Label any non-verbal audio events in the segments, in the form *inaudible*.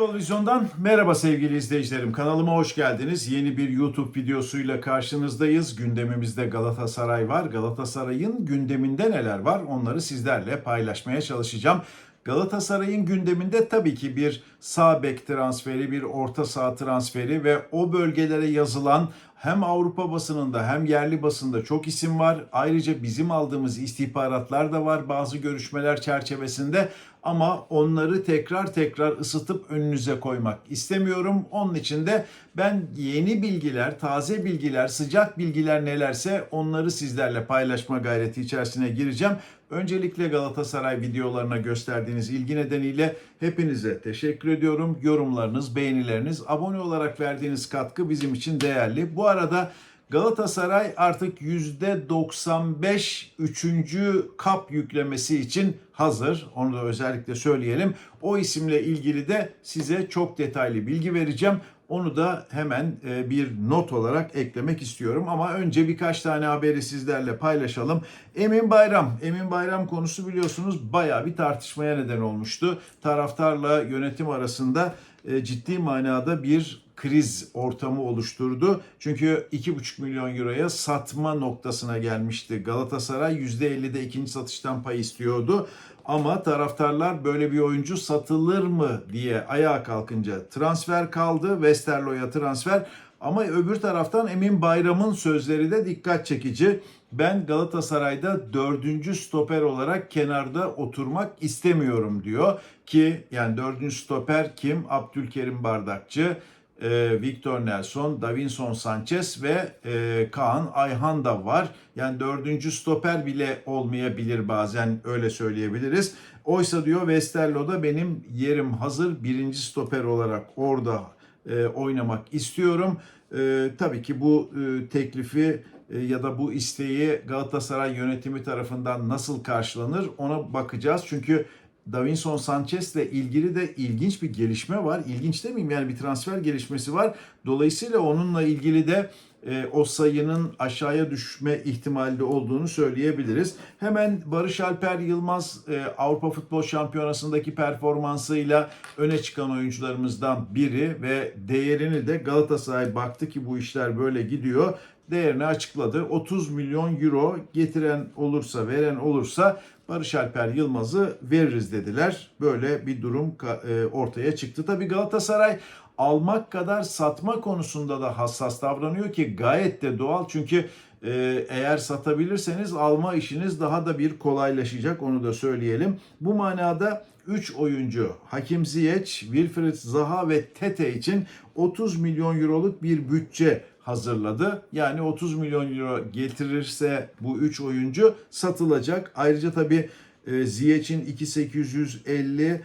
Futbol Vizyon'dan merhaba sevgili izleyicilerim. Kanalıma hoş geldiniz. Yeni bir YouTube videosuyla karşınızdayız. Gündemimizde Galatasaray var. Galatasaray'ın gündeminde neler var onları sizlerle paylaşmaya çalışacağım. Galatasaray'ın gündeminde tabii ki bir sağ bek transferi, bir orta saha transferi ve o bölgelere yazılan hem Avrupa basınında hem yerli basında çok isim var. Ayrıca bizim aldığımız istihbaratlar da var bazı görüşmeler çerçevesinde ama onları tekrar tekrar ısıtıp önünüze koymak istemiyorum. Onun için de ben yeni bilgiler, taze bilgiler, sıcak bilgiler nelerse onları sizlerle paylaşma gayreti içerisine gireceğim. Öncelikle Galatasaray videolarına gösterdiğiniz ilgi nedeniyle hepinize teşekkür ediyorum. Yorumlarınız, beğenileriniz, abone olarak verdiğiniz katkı bizim için değerli. Bu arada Galatasaray artık %95 üçüncü kap yüklemesi için hazır. Onu da özellikle söyleyelim. O isimle ilgili de size çok detaylı bilgi vereceğim. Onu da hemen e, bir not olarak eklemek istiyorum. Ama önce birkaç tane haberi sizlerle paylaşalım. Emin Bayram. Emin Bayram konusu biliyorsunuz bayağı bir tartışmaya neden olmuştu. Taraftarla yönetim arasında e, ciddi manada bir kriz ortamı oluşturdu. Çünkü 2,5 milyon euroya satma noktasına gelmişti. Galatasaray %50'de ikinci satıştan pay istiyordu. Ama taraftarlar böyle bir oyuncu satılır mı diye ayağa kalkınca transfer kaldı. Westerlo'ya transfer. Ama öbür taraftan Emin Bayram'ın sözleri de dikkat çekici. Ben Galatasaray'da dördüncü stoper olarak kenarda oturmak istemiyorum diyor. Ki yani dördüncü stoper kim? Abdülkerim Bardakçı, e, Victor Nelson, Davinson Sanchez ve e, Kaan Ayhan da var. Yani dördüncü stoper bile olmayabilir bazen öyle söyleyebiliriz. Oysa diyor Westerlo'da benim yerim hazır. Birinci stoper olarak orada e, oynamak istiyorum. E, tabii ki bu e, teklifi e, ya da bu isteği Galatasaray yönetimi tarafından nasıl karşılanır ona bakacağız. Çünkü Davinson Sanchez ile ilgili de ilginç bir gelişme var. İlginç demeyeyim yani bir transfer gelişmesi var. Dolayısıyla onunla ilgili de e, o sayının aşağıya düşme ihtimali olduğunu söyleyebiliriz. Hemen Barış Alper Yılmaz e, Avrupa Futbol Şampiyonası'ndaki performansıyla öne çıkan oyuncularımızdan biri ve değerini de Galatasaray baktı ki bu işler böyle gidiyor değerini açıkladı. 30 milyon euro getiren olursa, veren olursa Barış Alper Yılmaz'ı veririz dediler. Böyle bir durum e, ortaya çıktı. Tabii Galatasaray almak kadar satma konusunda da hassas davranıyor ki gayet de doğal. Çünkü e, eğer satabilirseniz alma işiniz daha da bir kolaylaşacak onu da söyleyelim. Bu manada 3 oyuncu Hakim Ziyech, Wilfried Zaha ve Tete için 30 milyon euroluk bir bütçe hazırladı. Yani 30 milyon euro getirirse bu 3 oyuncu satılacak. Ayrıca tabii e, Ziyech'in 2850,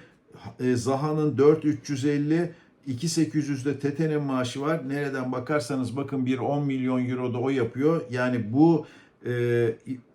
e, Zaha'nın 4350, 2800'de Tete'nin maaşı var. Nereden bakarsanız bakın bir 10 milyon euro da o yapıyor. Yani bu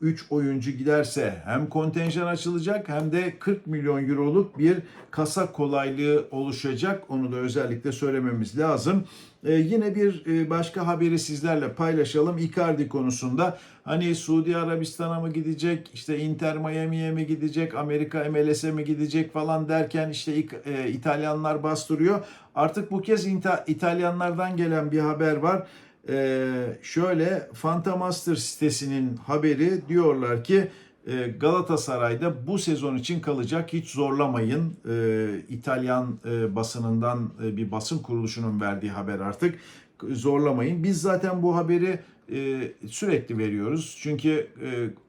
3 oyuncu giderse hem kontenjan açılacak hem de 40 milyon euroluk bir kasa kolaylığı oluşacak. Onu da özellikle söylememiz lazım. Ee, yine bir e, başka haberi sizlerle paylaşalım. Icardi konusunda hani Suudi Arabistan'a mı gidecek, işte Inter Miami'ye mi gidecek, Amerika MLS'e mi gidecek falan derken işte e, İtalyanlar bastırıyor. Artık bu kez İtalyanlardan gelen bir haber var. Ee, şöyle Fantamaster sitesinin haberi diyorlar ki e, Galatasaray'da bu sezon için kalacak hiç zorlamayın. Ee, İtalyan e, basınından e, bir basın kuruluşunun verdiği haber artık zorlamayın. Biz zaten bu haberi e, sürekli veriyoruz. Çünkü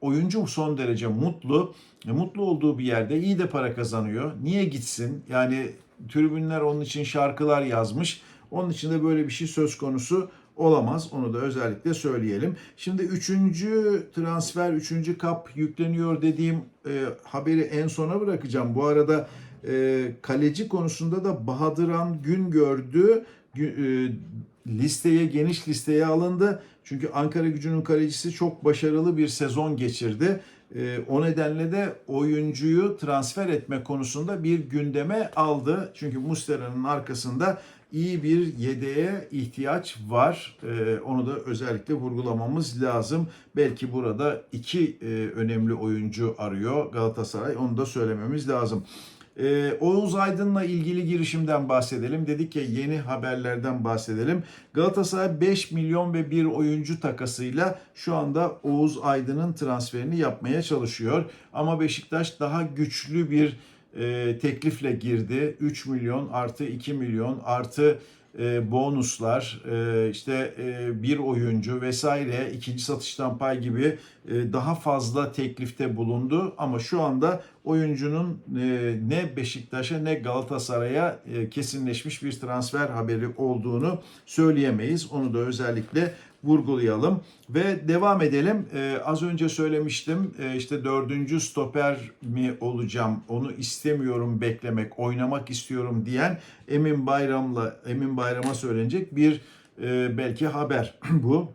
oyuncu son derece mutlu. Mutlu olduğu bir yerde iyi de para kazanıyor. Niye gitsin? Yani tribünler onun için şarkılar yazmış. Onun için de böyle bir şey söz konusu olamaz. Onu da özellikle söyleyelim. Şimdi üçüncü transfer, üçüncü kap yükleniyor dediğim e, haberi en sona bırakacağım. Bu arada e, kaleci konusunda da Bahadıran gün gördü. E, listeye, geniş listeye alındı. Çünkü Ankara gücünün kalecisi çok başarılı bir sezon geçirdi. E, o nedenle de oyuncuyu transfer etme konusunda bir gündeme aldı. Çünkü Mustera'nın arkasında iyi bir yedeğe ihtiyaç var. Ee, onu da özellikle vurgulamamız lazım. Belki burada iki e, önemli oyuncu arıyor Galatasaray. Onu da söylememiz lazım. Ee, Oğuz Aydın'la ilgili girişimden bahsedelim. Dedik ya yeni haberlerden bahsedelim. Galatasaray 5 milyon ve bir oyuncu takasıyla şu anda Oğuz Aydın'ın transferini yapmaya çalışıyor. Ama Beşiktaş daha güçlü bir e, teklifle girdi. 3 milyon artı 2 milyon artı e, bonuslar, e, işte e, bir oyuncu vesaire ikinci satıştan pay gibi e, daha fazla teklifte bulundu. Ama şu anda oyuncunun e, ne Beşiktaş'a ne Galatasaray'a e, kesinleşmiş bir transfer haberi olduğunu söyleyemeyiz. Onu da özellikle vurgulayalım ve devam edelim. Ee, az önce söylemiştim e, işte dördüncü stoper mi olacağım onu istemiyorum beklemek oynamak istiyorum diyen Emin Bayram'la Emin Bayram'a söylenecek bir e, belki haber *clears throat* bu.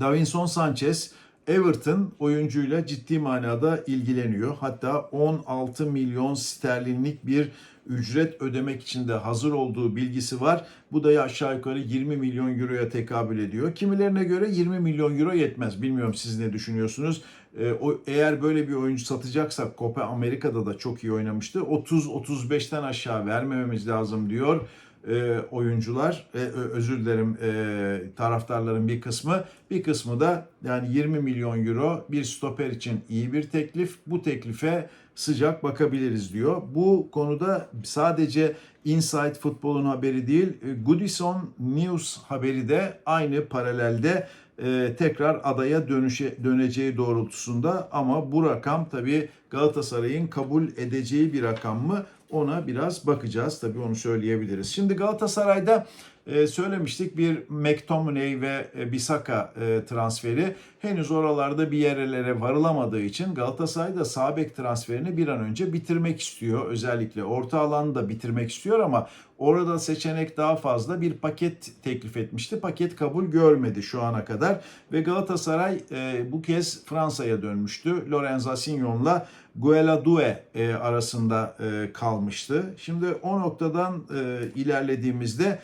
Davinson Sanchez Everton oyuncuyla ciddi manada ilgileniyor. Hatta 16 milyon sterlinlik bir ücret ödemek için de hazır olduğu bilgisi var. Bu da aşağı yukarı 20 milyon euroya tekabül ediyor. Kimilerine göre 20 milyon euro yetmez. Bilmiyorum siz ne düşünüyorsunuz? Ee, eğer böyle bir oyuncu satacaksak Copa Amerika'da da çok iyi oynamıştı. 30-35'ten aşağı vermememiz lazım diyor e, oyuncular, e, özür dilerim e, taraftarların bir kısmı, bir kısmı da yani 20 milyon euro bir stoper için iyi bir teklif. Bu teklife sıcak bakabiliriz diyor. Bu konuda sadece Inside Futbol'un haberi değil, e, Goodison News haberi de aynı paralelde e, tekrar adaya dönüşe, döneceği doğrultusunda ama bu rakam tabii Galatasaray'ın kabul edeceği bir rakam mı ona biraz bakacağız. Tabii onu söyleyebiliriz. Şimdi Galatasaray'da e, söylemiştik bir McTominay ve e, Bisaka e, transferi henüz oralarda bir yerlere varılamadığı için Galatasaray da sağ bek transferini bir an önce bitirmek istiyor. Özellikle orta alanı da bitirmek istiyor ama orada seçenek daha fazla bir paket teklif etmişti. Paket kabul görmedi şu ana kadar ve Galatasaray e, bu kez Fransa'ya dönmüştü. Lorenz Asignon'la Gueladue e, arasında e, kalmıştı. Şimdi o noktadan e, ilerlediğimizde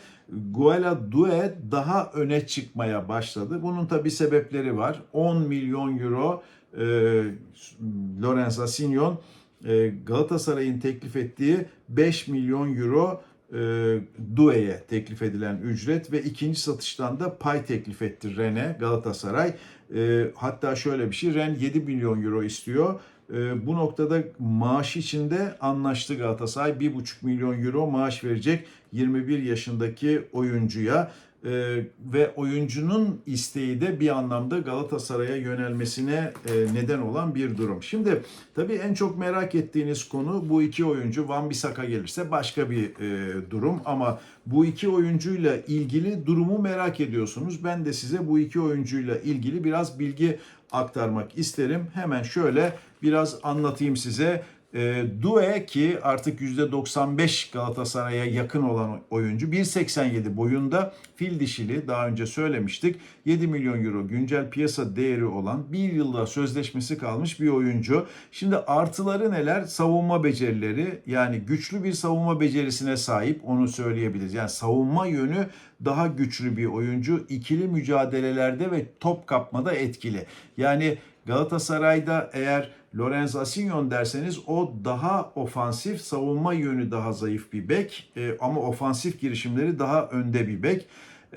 Gueladue daha öne çıkmaya başladı. Bunun tabi sebepleri var. 10 milyon euro e, Lorenz Asignon e, Galatasaray'ın teklif ettiği 5 milyon euro e, Due'ye teklif edilen ücret ve ikinci satıştan da pay teklif etti Ren'e Galatasaray. E, hatta şöyle bir şey Ren 7 milyon euro istiyor. E, bu noktada maaş içinde anlaştı Galatasaray. 1,5 milyon euro maaş verecek 21 yaşındaki oyuncuya. Ee, ve oyuncunun isteği de bir anlamda Galatasaray'a yönelmesine e, neden olan bir durum. Şimdi tabii en çok merak ettiğiniz konu bu iki oyuncu Van Bissaka gelirse başka bir e, durum ama bu iki oyuncuyla ilgili durumu merak ediyorsunuz. Ben de size bu iki oyuncuyla ilgili biraz bilgi aktarmak isterim. Hemen şöyle biraz anlatayım size. E, Due ki artık %95 Galatasaray'a yakın olan oyuncu 1.87 boyunda fil dişili daha önce söylemiştik 7 milyon euro güncel piyasa değeri olan bir yılda sözleşmesi kalmış bir oyuncu. Şimdi artıları neler? Savunma becerileri yani güçlü bir savunma becerisine sahip onu söyleyebiliriz. Yani savunma yönü daha güçlü bir oyuncu. ikili mücadelelerde ve top kapmada etkili. Yani Galatasaray'da eğer Lorenz Asignon derseniz o daha ofansif, savunma yönü daha zayıf bir bek e, ama ofansif girişimleri daha önde bir bek.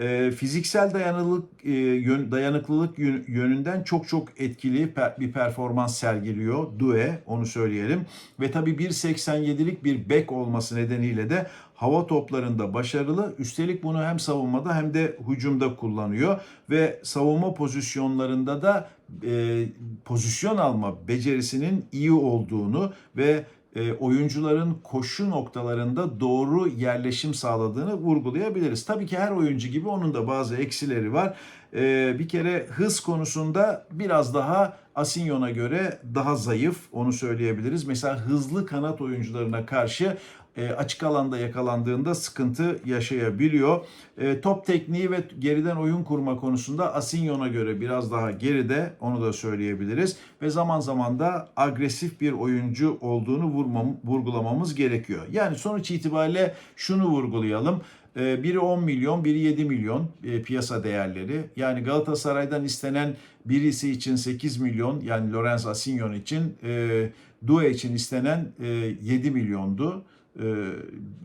E, fiziksel dayanıklılık e, yön, dayanıklılık yönünden çok çok etkili per, bir performans sergiliyor Due onu söyleyelim ve tabii 1.87'lik bir bek olması nedeniyle de hava toplarında başarılı. Üstelik bunu hem savunmada hem de hücumda kullanıyor ve savunma pozisyonlarında da e, pozisyon alma becerisinin iyi olduğunu ve e, oyuncuların koşu noktalarında doğru yerleşim sağladığını vurgulayabiliriz. Tabii ki her oyuncu gibi onun da bazı eksileri var. E, bir kere hız konusunda biraz daha Asinyon'a göre daha zayıf onu söyleyebiliriz. Mesela hızlı kanat oyuncularına karşı e, açık alanda yakalandığında sıkıntı yaşayabiliyor. E, top tekniği ve geriden oyun kurma konusunda Asinyon'a göre biraz daha geride onu da söyleyebiliriz. Ve zaman zaman da agresif bir oyuncu olduğunu vurmam, vurgulamamız gerekiyor. Yani sonuç itibariyle şunu vurgulayalım. E, Biri 10 milyon, biri 7 milyon e, piyasa değerleri. Yani Galatasaray'dan istenen birisi için 8 milyon yani Lorenz Asinyon için Due için istenen e, 7 milyondu. E,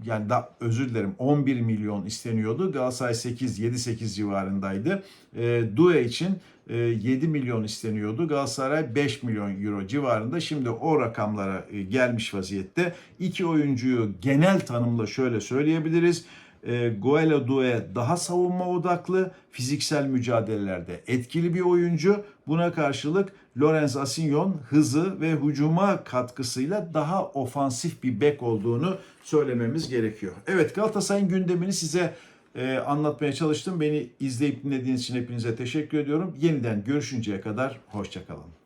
yani da özür dilerim 11 milyon isteniyordu. Galatasaray 8 7-8 civarındaydı. E, Due için e, 7 milyon isteniyordu. Galatasaray 5 milyon euro civarında. Şimdi o rakamlara e, gelmiş vaziyette. İki oyuncuyu genel tanımla şöyle söyleyebiliriz. E, Goelo Due daha savunma odaklı, fiziksel mücadelelerde etkili bir oyuncu. Buna karşılık Lorenz Asinyon hızı ve hücuma katkısıyla daha ofansif bir bek olduğunu söylememiz gerekiyor. Evet Galatasaray'ın gündemini size e, anlatmaya çalıştım. Beni izleyip dinlediğiniz için hepinize teşekkür ediyorum. Yeniden görüşünceye kadar hoşçakalın.